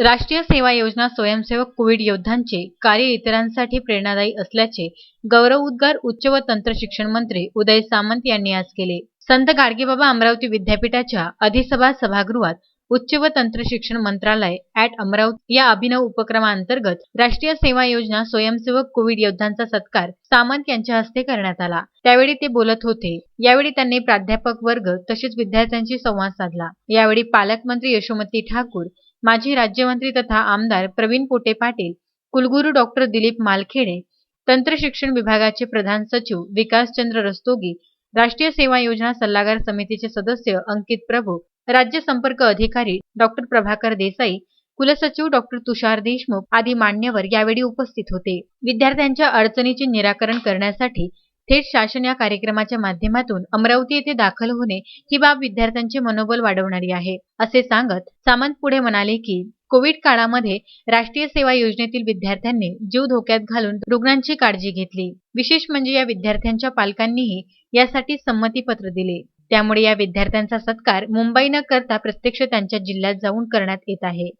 राष्ट्रीय सेवा योजना स्वयंसेवक कोविड योद्धांचे कार्य इतरांसाठी प्रेरणादायी असल्याचे गौरव उद्गार उच्च व तंत्र शिक्षण मंत्री उदय सामंत यांनी आज केले. संत गाडगेबाबा अमरावती विद्यापीठाच्या अधिसभा सभागृहात उच्च व तंत्र शिक्षण मंत्रालय ॲट अमरावती या अभिनव उपक्रमांतर्गत राष्ट्रीय सेवा योजना स्वयंसेवक कोविड योद्धांचा सत्कार सामंत यांच्या हस्ते करण्यात आला. त्यावेळी ते बोलत होते. यावेळी त्यांनी प्राध्यापक वर्ग तसेच विद्यार्थ्यांशी संवाद साधला. यावेळी पालकमंत्री यशोमती ठाकूर माजी राज्यमंत्री तथा आमदार प्रवीण पोटे पाटील कुलगुरू डॉक्टर दिलीप मालखेडे तंत्र शिक्षण विभागाचे प्रधान सचिव विकासचंद्र रस्तोगी राष्ट्रीय सेवा योजना सल्लागार समितीचे सदस्य अंकित प्रभू राज्य संपर्क अधिकारी डॉक्टर प्रभाकर देसाई कुलसचिव डॉक्टर तुषार देशमुख आदी मान्यवर यावेळी उपस्थित होते. विद्यार्थ्यांच्या अडचणीचे निराकरण करण्यासाठी थेट शासन या कार्यक्रमाच्या माध्यमातून अमरावती येथे दाखल होणे ही बाब विद्यार्थ्यांचे मनोबल वाढवणारी आहे. असे सांगत सामंत पुढे म्हणाले की कोविड काळामध्ये राष्ट्रीय सेवा योजनेतील विद्यार्थ्यांनी जीव धोक्यात घालून रुग्णांची काळजी घेतली. विशेष म्हणजे या विद्यार्थ्यांच्या पालकांनीही यासाठी संमतीपत्र दिले. त्यामुळे या विद्यार्थ्यांचा सत्कार मुंबई न करता प्रत्यक्ष त्यांच्या जिल्ह्यात जाऊन करण्यात येत आहे.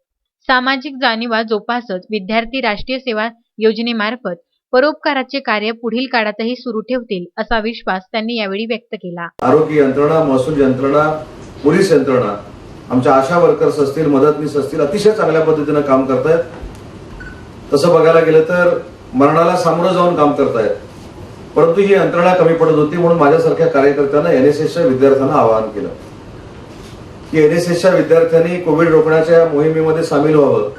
सामाजिक जाणीवा जोपासत विद्यार्थी राष्ट्रीय सेवा योजनेमार्फत परोपकाराचे कार्य पुढील काळातही सुरू ठेवतील असा विश्वास त्यांनी यावेळी व्यक्त केला. आरोग्य यंत्रणा महसूल यंत्रणा पोलीस यंत्रणा आमच्या आशा वर्कर्स असतील मदतनीस असतील अतिशय चांगल्या पद्धतीनं काम करतायत. तसं बघायला गेलं तर मरणाला सामोरं जाऊन काम करतायत. परंतु ही यंत्रणा कमी पडत होती म्हणून माझ्यासारख्या कार्यकर्त्यांना एन एस एसच्या विद्यार्थ्यांना आवाहन केलं. की एन एस एसच्या विद्यार्थ्यांनी कोविड रोखण्याच्या मोहिमेमध्ये सामील व्हावं.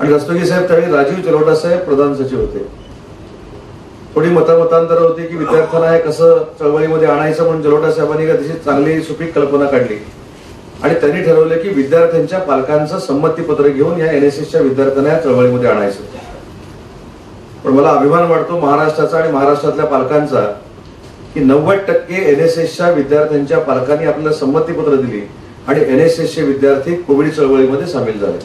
आणि रस्तोगी साहेब त्यावेळी राजीव चलोटा साहेब प्रधान सचिव होते. थोडी मतमतांतर होती की विद्यार्थ्यांना हे कसं चळवळीमध्ये आणायचं म्हणून जलोटा साहेबांनी तशी चांगली सुपीक कल्पना काढली. आणि त्यांनी ठरवलं की विद्यार्थ्यांच्या पालकांचं संमतीपत्र घेऊन या एन एस एसच्या विद्यार्थ्यांना या चळवळीमध्ये आणायचं. पण मला अभिमान वाटतो महाराष्ट्राचा आणि महाराष्ट्रातल्या पालकांचा की नव्वद टक्के एन एस एसच्या विद्यार्थ्यांच्या पालकांनी आपल्याला संमतीपत्र दिली आणि एन एस एसचे विद्यार्थी कोविड चळवळीमध्ये सामील झाले.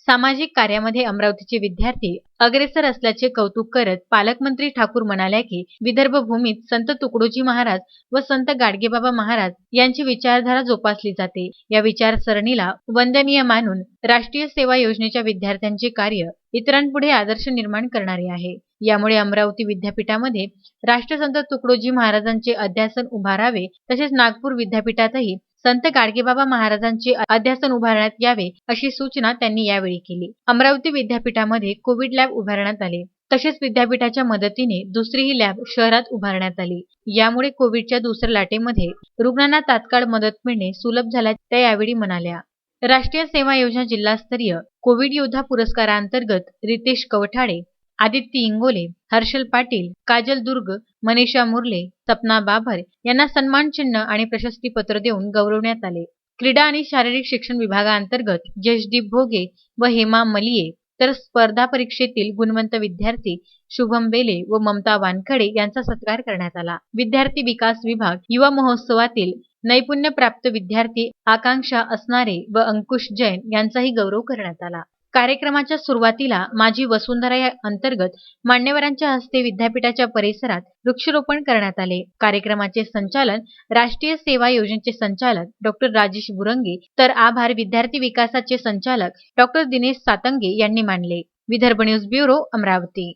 सामाजिक कार्यामध्ये अमरावतीचे विद्यार्थी अग्रेसर असल्याचे कौतुक करत पालकमंत्री ठाकूर म्हणाल्या की विदर्भ भूमीत संत तुकडोजी महाराज व संत गाडगेबाबा महाराज यांची विचारधारा जोपासली जाते. या विचारसरणीला वंदनीय मानून राष्ट्रीय सेवा योजनेच्या विद्यार्थ्यांचे कार्य इतरांपुढे आदर्श निर्माण करणारे आहे. यामुळे अमरावती विद्यापीठामध्ये राष्ट्रसंत तुकडोजी महाराजांचे अध्यासन उभारावे तसेच नागपूर विद्यापीठातही संत गाडगेबाबा महाराजांचे अध्यासन उभारण्यात यावे अशी सूचना त्यांनी यावेळी केली. अमरावती विद्यापीठामध्ये कोविड लॅब उभारण्यात आले. तसेच विद्यापीठाच्या मदतीने दुसरीही लॅब शहरात उभारण्यात आली. यामुळे कोविडच्या दुसऱ्या लाटेमध्ये रुग्णांना तात्काळ मदत मिळणे सुलभ झाल्याचे त्या यावेळी म्हणाल्या. राष्ट्रीय सेवा योजना जिल्हास्तरीय कोविड योद्धा पुरस्कारांतर्गत रितेश कवठाळे आदित्य इंगोले हर्षल पाटील काजल दुर्ग मनीषा मुरले सपना बाभर यांना सन्मान चिन्ह आणि प्रशस्तीपत्र देऊन गौरवण्यात आले. क्रीडा आणि शारीरिक शिक्षण विभागाअंतर्गत जशदीप भोगे व हेमा मलिये तर स्पर्धा परीक्षेतील गुणवंत विद्यार्थी शुभम बेले व ममता वानखडे यांचा सत्कार करण्यात आला. विद्यार्थी विकास विभाग युवा महोत्सवातील नैपुण्य प्राप्त विद्यार्थी आकांक्षा असणारे व अंकुश जैन यांचाही गौरव करण्यात आला. कार्यक्रमाच्या सुरुवातीला माझी वसुंधरा या अंतर्गत मान्यवरांच्या हस्ते विद्यापीठाच्या परिसरात वृक्षरोपण करण्यात आले. कार्यक्रमाचे संचालन राष्ट्रीय सेवा योजनेचे संचालक डॉक्टर राजेश बुरंगे तर आभार विद्यार्थी विकासाचे संचालक डॉक्टर दिनेश सातंगे यांनी मानले. Vidarbha news bureau Amravati.